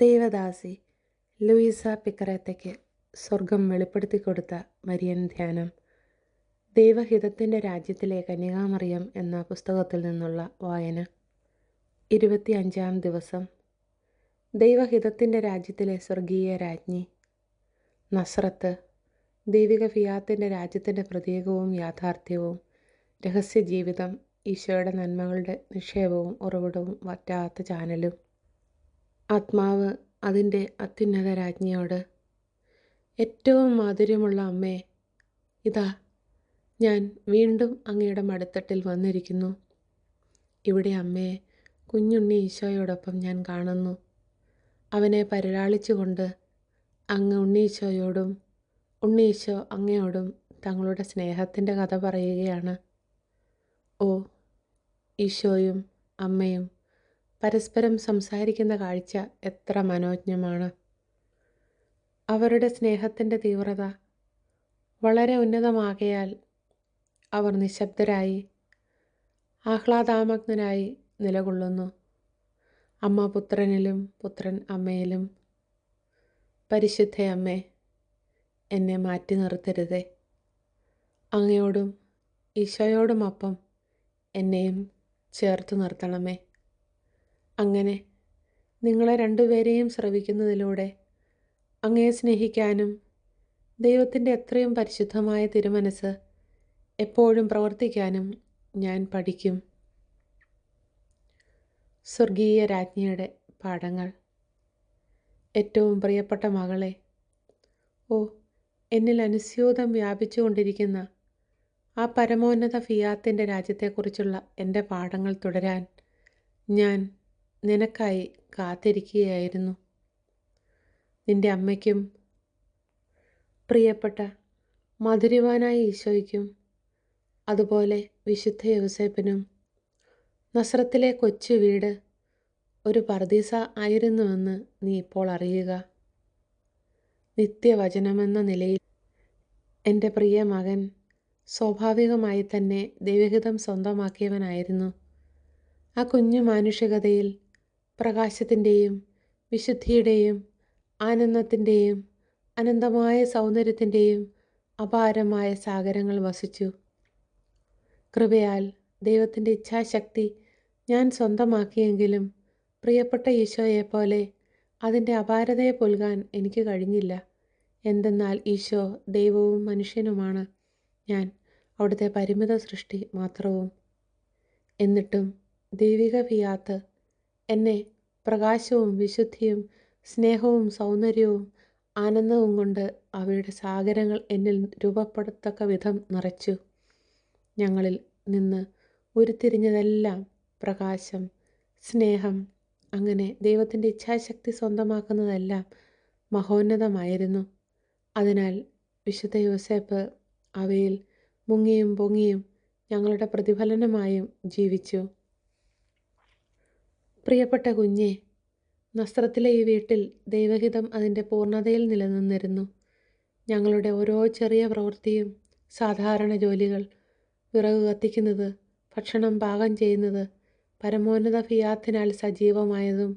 Devadasi Louisa പിക്കറേത്തയ്ക്ക് സ്വർഗം വെളിപ്പെടുത്തി കൊടുത്ത മരിയൻ ധ്യാനം. ദൈവഹിതത്തിന്റെ രാജ്യത്തിലെ കന്യകാമറിയം എന്ന പുസ്തകത്തിൽ നിന്നുള്ള വായന. ഇരുപത്തി അഞ്ചാം ദിവസം. ദൈവഹിതത്തിന്റെ രാജ്യത്തിലെ സ്വർഗീയ രാജ്ഞി. നസ്രത്ത്. ദൈവിക ഫിയാത്തിന്റെ രാജ്യത്തിന്റെ പ്രതീകവും യാഥാർത്ഥ്യവും രഹസ്യ ജീവിതം ഈശോയുടെ നന്മകളുടെ നിക്ഷേപവും ഉറവിടവും വറ്റാത്ത ചാനലും. ആത്മാവ് അതിന്റെ അത്യുന്നത രാജ്ഞിയോട് ഏറ്റവും മാധുര്യമുള്ള അമ്മേ ഇതാ ഞാൻ വീണ്ടും അങ്ങയുടെ മടുത്തട്ടിൽ വന്നിരിക്കുന്നു. ഇവിടെ അമ്മയെ കുഞ്ഞുണ്ണി ഈശോയോടൊപ്പം ഞാൻ കാണുന്നു. അവനെ പരിലാളിച്ചുകൊണ്ട് അങ്ങ് ഉണ്ണീശോയോടും ഉണ്ണീശോ അങ്ങയോടും തങ്ങളുടെ സ്നേഹത്തിന്റെ കഥ പറയുകയാണ്. ഓ ഈശോയും അമ്മയും പരസ്പരം സംസാരിക്കുന്ന കാഴ്ച എത്ര മനോജ്ഞമാണ്. അവരുടെ സ്നേഹത്തിന്റെ തീവ്രത വളരെ ഉന്നതമാകയാൽ അവർ നിശബ്ദരായി ആഹ്ലാദാമഗ്നരായി നിലകൊള്ളുന്നു. അമ്മ പുത്രനിലും പുത്രൻ അമ്മയിലും പരിശുദ്ധയമ്മേ എന്നെ മാറ്റി നിർത്തരുതേ. അങ്ങയോടും ഈശോയോടുമൊപ്പം എന്നെയും ചേർത്ത് നിർത്തണമേ. അങ്ങനെ നിങ്ങളെ രണ്ടുപേരെയും ശ്രവിക്കുന്നതിലൂടെ അങ്ങയെ സ്നേഹിക്കാനും ദൈവത്തിന്റെ എത്രയും പരിശുദ്ധമായ തിരുമനസ് എപ്പോഴും പ്രവർത്തിക്കാനും ഞാൻ പഠിക്കും. സ്വർഗീയ രാജ്ഞിയുടെ പാഠങ്ങൾ. ഏറ്റവും പ്രിയപ്പെട്ട മകളെ ഓ എന്നിൽ അനുസ്യൂതം വ്യാപിച്ചുകൊണ്ടിരിക്കുന്ന ആ പരമോന്നത ഫിയാത്തിന്റെ രാജ്യത്തെക്കുറിച്ചുള്ള എന്റെ പാഠങ്ങൾ തുടരാൻ ഞാൻ നിനക്കായി കാത്തിരിക്കുകയായിരുന്നു. നിന്റെ അമ്മയ്ക്കും പ്രിയപ്പെട്ട മധുരവാനായ ഈശോയ്ക്കും അതുപോലെ വിശുദ്ധ യൗസേപ്പിനും നസ്രത്തിലെ കൊച്ചു വീട് ഒരു പർദീസ ആയിരുന്നുവെന്ന് നീ ഇപ്പോൾ അറിയുക. നിത്യവചനമെന്ന നിലയിൽ എന്റെ പ്രിയ മകൻ സ്വാഭാവികമായി തന്നെ ദൈവഹിതം സ്വന്തമാക്കിയവനായിരുന്നു. ആ കുഞ്ഞു മാനുഷികതയിൽ പ്രകാശത്തിന്റെയും വിശുദ്ധിയുടെയും ആനന്ദത്തിന്റെയും അനന്തമായ സൗന്ദര്യത്തിന്റെയും അപാരമായ സാഗരങ്ങൾ വസിച്ചു. കൃപയാൽ ദൈവത്തിന്റെ ഇച്ഛാശക്തി ഞാൻ സ്വന്തമാക്കിയെങ്കിലും പ്രിയപ്പെട്ട ഈശോയെപ്പോലെ അതിന്റെ അപാരതയെ പുൽകാൻ എനിക്ക് കഴിഞ്ഞില്ല. എന്തെന്നാൽ ഈശോ ദൈവവും മനുഷ്യനുമാണ്. ഞാൻ അവിടുത്തെ പരിമിത സൃഷ്ടി മാത്രവും. എന്നിട്ടും ദൈവിക ഫിയാത്ത് എന്നെ പ്രകാശവും വിശുദ്ധിയും സ്നേഹവും സൗന്ദര്യവും ആനന്ദവും കൊണ്ട് അവയുടെ സാഗരങ്ങൾ എന്നിൽ രൂപപ്പെടത്തക്ക വിധം നിറച്ചു. ഞങ്ങളിൽ നിന്ന് ഉരുത്തിരിഞ്ഞതെല്ലാം പ്രകാശം സ്നേഹം അങ്ങനെ ദൈവത്തിന്റെ ഇച്ഛാശക്തി സ്വന്തമാക്കുന്നതെല്ലാം മഹോന്നതമായിരുന്നു. അതിനാൽ വിശുദ്ധ യോസേപ്പ് അവയിൽ മുങ്ങിയും പൊങ്ങിയും ഞങ്ങളുടെ പ്രതിഫലനമായും ജീവിച്ചു. പ്രിയപ്പെട്ട കുഞ്ഞെ നസ്രത്തിലെ ഈ വീട്ടിൽ ദൈവഹിതം അതിന്റെ പൂർണതയിൽ നിലനിന്നിരുന്നു. ഞങ്ങളുടെ ഓരോ ചെറിയ പ്രവൃത്തിയും സാധാരണ ജോലികൾ വിറക് കത്തിക്കുന്നത് ഭക്ഷണം പാകം ചെയ്യുന്നത് പരമോന്നത ഫിയാത്തിനാൽ സജീവമായതും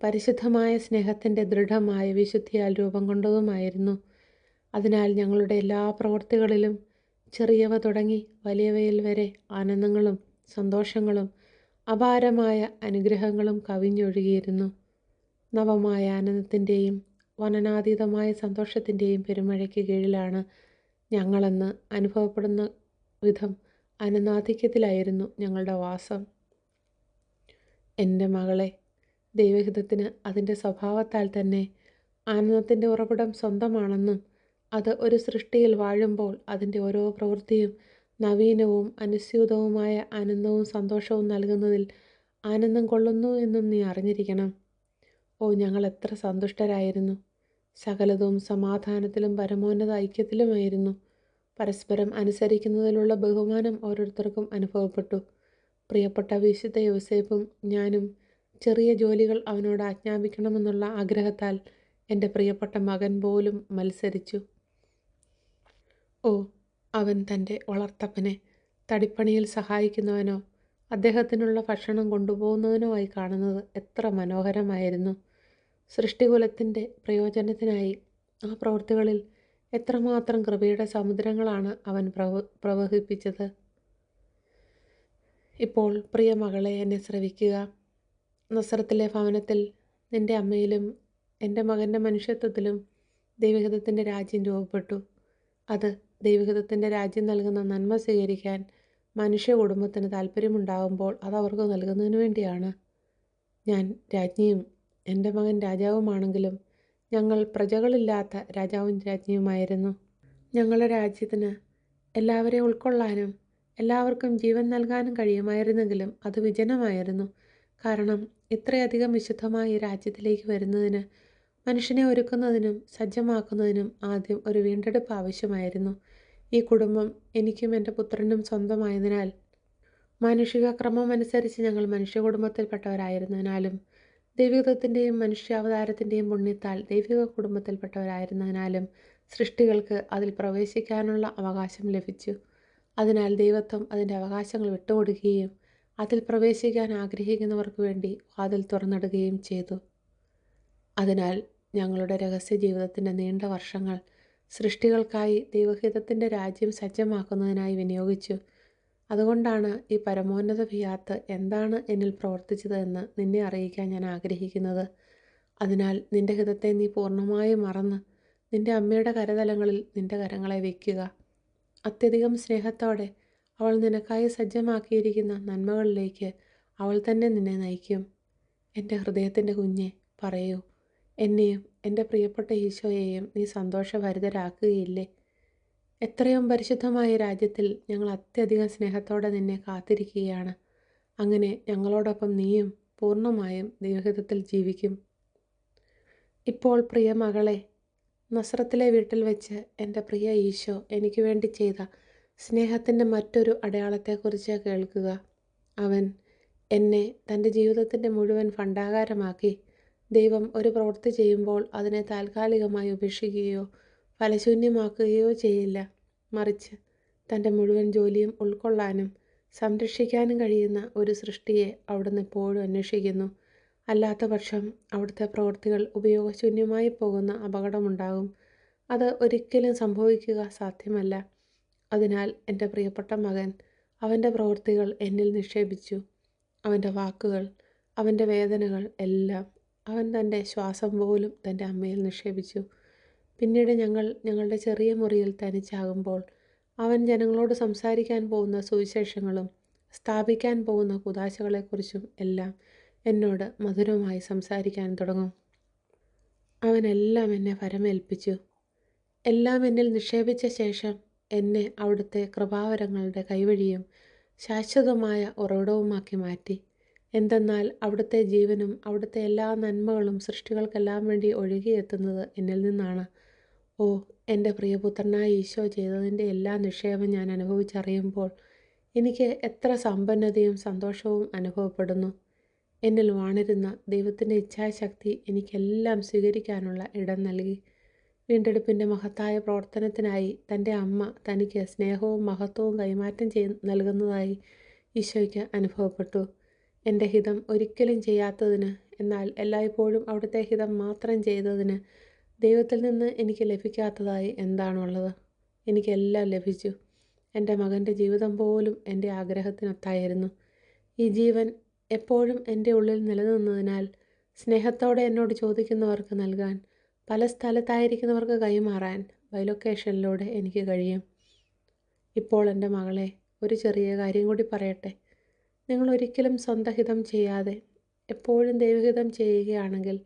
പരിശുദ്ധമായ സ്നേഹത്തിന്റെ ദൃഢമായ വിശുദ്ധിയാൽ രൂപം കൊണ്ടതുമായിരുന്നു. അതിനാൽ ഞങ്ങളുടെ എല്ലാ പ്രവൃത്തികളിലും ചെറിയവ തുടങ്ങി വലിയവയിൽ വരെ ആനന്ദങ്ങളും സന്തോഷങ്ങളും അപാരമായ അനുഗ്രഹങ്ങളും കവിഞ്ഞൊഴുകിയിരുന്നു. നവമായ ആനന്ദത്തിന്റെയും വനനാതീതമായ സന്തോഷത്തിന്റെയും പെരുമഴയ്ക്ക് കീഴിലാണ് ഞങ്ങളെന്ന് അനുഭവപ്പെടുന്ന വിധം അനുനാധിക്യത്തിലായിരുന്നു ഞങ്ങളുടെ വാസം. എന്റെ മകളെ ദൈവഹിതത്തിന് അതിന്റെ സ്വഭാവത്താൽ തന്നെ ആനന്ദത്തിന്റെ ഉറവിടം സ്വന്തമാണെന്നും അത് ഒരു സൃഷ്ടിയിൽ വാഴുമ്പോൾ അതിന്റെ ഓരോ പ്രവൃത്തിയും നവീനവും അനുസ്യൂതവുമായ ആനന്ദവും സന്തോഷവും നൽകുന്നതിൽ ആനന്ദം കൊള്ളുന്നു എന്നും നീ അറിഞ്ഞിരിക്കണം. ഓ ഞങ്ങൾ എത്ര സന്തുഷ്ടരായിരുന്നു. സകലതും സമാധാനത്തിലും പരമോന്നത ഐക്യത്തിലുമായിരുന്നു. പരസ്പരം അനുസരിക്കുന്നതിലുള്ള ബഹുമാനം ഓരോരുത്തർക്കും അനുഭവപ്പെട്ടു. പ്രിയപ്പെട്ട വിശുദ്ധ യോസേപ്പും ഞാനും ചെറിയ ജോലികൾ അവനോട് ആജ്ഞാപിക്കണമെന്നുള്ള ആഗ്രഹത്താൽ എന്റെ പ്രിയപ്പെട്ട മകൻ പോലും മത്സരിച്ചു. ഓ അവൻ തന്റെ വളർത്തപ്പനെ തടിപ്പണിയിൽ സഹായിക്കുന്നവനോ അദ്ദേഹത്തിനുള്ള ഭക്ഷണം കൊണ്ടുപോകുന്നതിനുമായി കാണുന്നത് എത്ര മനോഹരമായിരുന്നു. സൃഷ്ടികുലത്തിന്റെ പ്രയോജനത്തിനായി ആ പ്രവൃത്തികളിൽ എത്രമാത്രം കൃപയുടെ സമുദ്രങ്ങളാണ് അവൻ പ്രവ പ്രവഹിപ്പിച്ചത്. ഇപ്പോൾ പ്രിയ മകളെ എന്നെ ശ്രവിക്കുക നസ്രത്തിലെ ഭവനത്തിൽ നിന്റെ അമ്മയിലും എന്റെ മകന്റെ മനുഷ്യത്വത്തിലും ദൈവഹിതത്തിന്റെ രാജ്യം രൂപപ്പെട്ടു. അത് ദൈവഹിതത്തിന്റെ രാജ്യം നൽകുന്ന നന്മ സ്വീകരിക്കാൻ മനുഷ്യ കുടുംബത്തിന് താല്പര്യമുണ്ടാകുമ്പോൾ അത് അവർക്ക് നൽകുന്നതിന് വേണ്ടിയാണ്. ഞാൻ രാജ്ഞിയും എന്റെ മകൻ രാജാവുമാണെങ്കിലും ഞങ്ങൾ പ്രജകളില്ലാത്ത രാജാവും രാജ്ഞിയുമായിരുന്നു. ഞങ്ങളുടെ രാജ്യത്തിന് എല്ലാവരെയും ഉൾക്കൊള്ളാനും എല്ലാവർക്കും ജീവൻ നൽകാനും കഴിയുമായിരുന്നെങ്കിലും അത് വിജനമായിരുന്നു. കാരണം ഇത്രയധികം വിശുദ്ധമായി രാജ്യത്തിലേക്ക് വരുന്നതിന് മനുഷ്യനെ ഒരുക്കുന്നതിനും സജ്ജമാക്കുന്നതിനും ആദ്യം ഒരു വീണ്ടെടുപ്പ് ആവശ്യമായിരുന്നു. ഈ കുടുംബം എനിക്കും എന്റെ പുത്രനും സ്വന്തമായതിനാൽ മാനുഷിക ക്രമം അനുസരിച്ച് ഞങ്ങൾ മനുഷ്യ കുടുംബത്തിൽപ്പെട്ടവരായിരുന്നതിനാലും ദൈവികത്തിന്റെയും മനുഷ്യാവതാരത്തിന്റെയും പുണ്യത്താൽ ദൈവിക കുടുംബത്തിൽപ്പെട്ടവരായിരുന്നതിനാലും സൃഷ്ടികൾക്ക് അതിൽ പ്രവേശിക്കാനുള്ള അവകാശം ലഭിച്ചു. അതിനാൽ ദൈവത്വം അതിന്റെ അവകാശങ്ങൾ വിട്ടുകൊടുക്കുകയും അതിൽ പ്രവേശിക്കാൻ ആഗ്രഹിക്കുന്നവർക്ക് വേണ്ടി വാതിൽ തുറന്നിടുകയും ചെയ്തു. അതിനാൽ ഞങ്ങളുടെ രഹസ്യ ജീവിതത്തിന്റെ നീണ്ട വർഷങ്ങൾ സൃഷ്ടികൾക്കായി ദൈവഹിതത്തിന്റെ രാജ്യം സജ്ജമാക്കുന്നതിനായി വിനിയോഗിച്ചു. അതുകൊണ്ടാണ് ഈ പരമോന്നത ഭിയാത്ത് എന്താണ് എന്നിൽ പ്രവർത്തിച്ചത് എന്ന് നിന്നെ അറിയിക്കാൻ ഞാൻ ആഗ്രഹിക്കുന്നത്. അതിനാൽ നിന്റെ ഹിതത്തെ നീ പൂർണമായും മറന്ന് നിന്റെ അമ്മയുടെ കരതലങ്ങളിൽ നിന്റെ കരങ്ങളെ വയ്ക്കുക അത്യധികം സ്നേഹത്തോടെ അവൾ നിനക്കായി സജ്ജമാക്കിയിരിക്കുന്ന നന്മകളിലേക്ക് അവൾ തന്നെ നിന്നെ നയിക്കും. എന്റെ ഹൃദയത്തിന്റെ കുഞ്ഞെ പറയൂ. എന്നെയും എന്റെ പ്രിയപ്പെട്ട ഈശോയെയും നീ സന്തോഷഭരിതരാക്കുകയില്ലേ? എത്രയും പരിശുദ്ധമായ രാജ്യത്തിൽ ഞങ്ങൾ അത്യധികം സ്നേഹത്തോടെ നിന്നെ കാത്തിരിക്കുകയാണ്. അങ്ങനെ ഞങ്ങളോടൊപ്പം നീയും പൂർണമായും ദൈവഹിതത്തിൽ ജീവിക്കും. ഇപ്പോൾ പ്രിയ മകളെ നസ്രത്തിലെ വീട്ടിൽ വെച്ച് എന്റെ പ്രിയ ഈശോ എനിക്ക് വേണ്ടി ചെയ്ത സ്നേഹത്തിന്റെ മറ്റൊരു അടയാളത്തെക്കുറിച്ച് കേൾക്കുക. അവൻ എന്നെ തന്റെ ജീവിതത്തിന്റെ മുഴുവൻ ഭണ്ഡാകാരമാക്കി ദൈവം ഒരു പ്രവൃത്തി ചെയ്യുമ്പോൾ അതിനെ താൽക്കാലികമായി ഉപേക്ഷിക്കുകയോ ഫലശൂന്യമാക്കുകയോ ചെയ്യില്ല. മറിച്ച് തന്റെ മുഴുവൻ ജോലിയും ഉൾക്കൊള്ളാനും സംരക്ഷിക്കാനും കഴിയുന്ന ഒരു സൃഷ്ടിയെ അവിടുന്ന് എപ്പോഴും അന്വേഷിക്കുന്നു. അല്ലാത്ത പക്ഷം അവിടുത്തെ പ്രവൃത്തികൾ ഉപയോഗശൂന്യമായി പോകുന്ന അപകടമുണ്ടാകും. അത് ഒരിക്കലും സംഭവിക്കുക സാധ്യമല്ല. അതിനാൽ എന്റെ പ്രിയപ്പെട്ട മകൻ അവന്റെ പ്രവൃത്തികൾ എന്നിൽ നിക്ഷേപിച്ചു. അവന്റെ വാക്കുകൾ അവന്റെ വേദനകൾ എല്ലാം അവൻ തന്റെ ശ്വാസം പോലും തന്റെ അമ്മയിൽ നിക്ഷേപിച്ചു. പിന്നീട് ഞങ്ങൾ ഞങ്ങളുടെ ചെറിയ മുറിയിൽ തനിച്ചാകുമ്പോൾ അവൻ ജനങ്ങളോട് സംസാരിക്കാൻ പോകുന്ന സുവിശേഷങ്ങളും സ്ഥാപിക്കാൻ പോകുന്ന കുതാശകളെക്കുറിച്ചും എല്ലാം എന്നോട് മധുരമായി സംസാരിക്കാൻ തുടങ്ങും. അവനെല്ലാം എന്നെ വരമേൽപ്പിച്ചു. എല്ലാം എന്നിൽ നിക്ഷേപിച്ച ശേഷം എന്നെ അവിടുത്തെ കൃപാവരങ്ങളുടെ കൈവഴിയും ശാശ്വതമായ ഉറവിടവുമാക്കി മാറ്റി. എന്തെന്നാൽ അവിടുത്തെ ജീവനും അവിടുത്തെ എല്ലാ നന്മകളും സൃഷ്ടികൾക്കെല്ലാം വേണ്ടി ഒഴുകിയെത്തുന്നത് എന്നിൽ നിന്നാണ്. ഓ എന്റെ പ്രിയപുത്രനായ ഈശോ ചെയ്തതിന്റെ എല്ലാ നിക്ഷേപം ഞാൻ അനുഭവിച്ചറിയുമ്പോൾ എനിക്ക് എത്ര സമ്പന്നതയും സന്തോഷവും അനുഭവപ്പെടുന്നു. എന്നിൽ വാണിരുന്ന ദൈവത്തിന്റെ ഇച്ഛാശക്തി എനിക്കെല്ലാം സ്വീകരിക്കാനുള്ള ഇടം നൽകി. വീണ്ടെടുപ്പിന്റെ മഹത്തായ പ്രവർത്തനത്തിനായി തന്റെ അമ്മ തനിക്ക് സ്നേഹവും മഹത്വവും കൈമാറ്റം ചെയ് നൽകുന്നതായി ഈശോയ്ക്ക് അനുഭവപ്പെട്ടു. എന്റെ ഹിതം ഒരിക്കലും ചെയ്യാത്തതിന് എന്നാൽ എല്ലായ്പ്പോഴും അവിടുത്തെ ഹിതം മാത്രം ചെയ്തതിന് ദൈവത്തിൽ നിന്ന് എനിക്ക് ലഭിക്കാത്തതായി എന്താണുള്ളത്? എനിക്കെല്ലാം ലഭിച്ചു. എന്റെ മകന്റെ ജീവിതം പോലും എന്റെ ആഗ്രഹത്തിനൊത്തായിരുന്നു. ഈ ജീവൻ എപ്പോഴും എന്റെ ഉള്ളിൽ നിലനിന്നതിനാൽ സ്നേഹത്തോടെ എന്നോട് ചോദിക്കുന്നവർക്ക് നൽകാൻ പല സ്ഥലത്തായിരിക്കുന്നവർക്ക് കൈമാറാൻ ബൈലൊക്കേഷനിലൂടെ എനിക്ക് കഴിയും. ഇപ്പോൾ എന്റെ മകളെ ഒരു ചെറിയ കാര്യം കൂടി പറയട്ടെ. നിങ്ങൾ ഒരിക്കലും സ്വന്തഹിതം ചെയ്യാതെ എപ്പോഴും ദൈവഹിതം ചെയ്യുകയാണെങ്കിൽ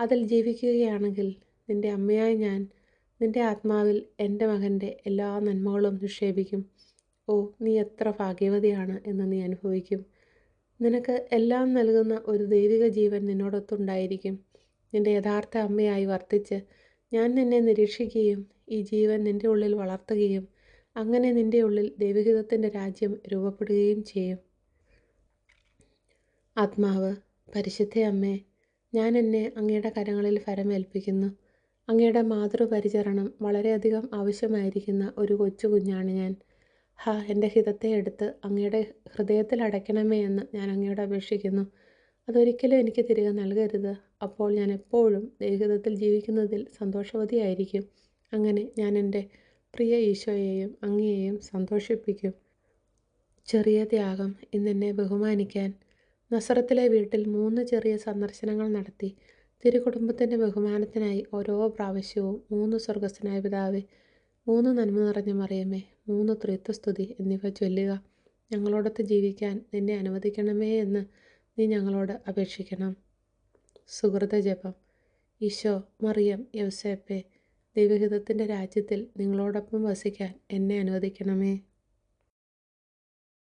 അതിൽ ജീവിക്കുകയാണെങ്കിൽ നിന്റെ അമ്മയായി ഞാൻ നിന്റെ ആത്മാവിൽ എന്റെ മകന്റെ എല്ലാ നന്മകളും നിക്ഷേപിക്കും. ഓ നീ എത്ര ഭാഗ്യവതിയാണ് എന്ന് നീ അനുഭവിക്കും. നിനക്ക് എല്ലാം നൽകുന്ന ഒരു ദൈവിക ജീവൻ നിന്നോടൊത്തുണ്ടായിരിക്കും. നിന്റെ യഥാർത്ഥ അമ്മയായി വർത്തിച്ച് ഞാൻ നിന്നെ നിരീക്ഷിക്കുകയും ഈ ജീവൻ നിന്റെ ഉള്ളിൽ വളർത്തുകയും അങ്ങനെ നിന്റെ ഉള്ളിൽ ദൈവഹിതത്തിന്റെ രാജ്യം രൂപപ്പെടുകയും ചെയ്യും. ആത്മാവ് പരിശുദ്ധ അമ്മേ ഞാൻ എന്നെ അങ്ങയുടെ കരങ്ങളിൽ ഫരമേൽപ്പിക്കുന്നു അങ്ങയുടെ മാതൃപരിചരണം വളരെയധികം ആവശ്യമായിരിക്കുന്ന ഒരു കൊച്ചു കുഞ്ഞാണ് ഞാൻ. ഹാ എന്റെ ഹിതത്തെ എടുത്ത് അങ്ങയുടെ ഹൃദയത്തിൽ അടയ്ക്കണമേ എന്ന് ഞാൻ അങ്ങയോട് അപേക്ഷിക്കുന്നു. അതൊരിക്കലും എനിക്ക് തിരികെ നൽകരുത്. അപ്പോൾ ഞാൻ എപ്പോഴും ദൈവഹിതത്തിൽ ജീവിക്കുന്നതിൽ സന്തോഷവതിയായിരിക്കും. അങ്ങനെ ഞാൻ എന്റെ പ്രിയ ഈശോയെയും അങ്ങയെയും സന്തോഷിപ്പിക്കും. ചെറിയ ത്യാഗം ഇന്നെന്നെ ബഹുമാനിക്കാൻ നസറത്തിലെ വീട്ടിൽ മൂന്ന് ചെറിയ സന്ദർശനങ്ങൾ നടത്തി. തിരുകുടുംബത്തിന്റെ ബഹുമാനത്തിനായി ഓരോ പ്രാവശ്യവും മൂന്ന് സ്വർഗസ്ഥനായ പിതാവേ മൂന്ന് നന്മ നിറഞ്ഞ മറിയമേ മൂന്ന് ത്രിത്വസ്തുതി എന്നിവ ചൊല്ലുക. ഞങ്ങളോടൊത്ത് ജീവിക്കാൻ നിന്നെ അനുവദിക്കണമേ എന്ന് നീ ഞങ്ങളോട് അപേക്ഷിക്കണം. സുഹൃത ജപം. ഈശോ മറിയം യൗസേപ്പെ ദൈവഹിതത്തിന്റെ രാജ്യത്തിൽ നിങ്ങളോടൊപ്പം വസിക്കാൻ എന്നെ അനുവദിക്കണമേ.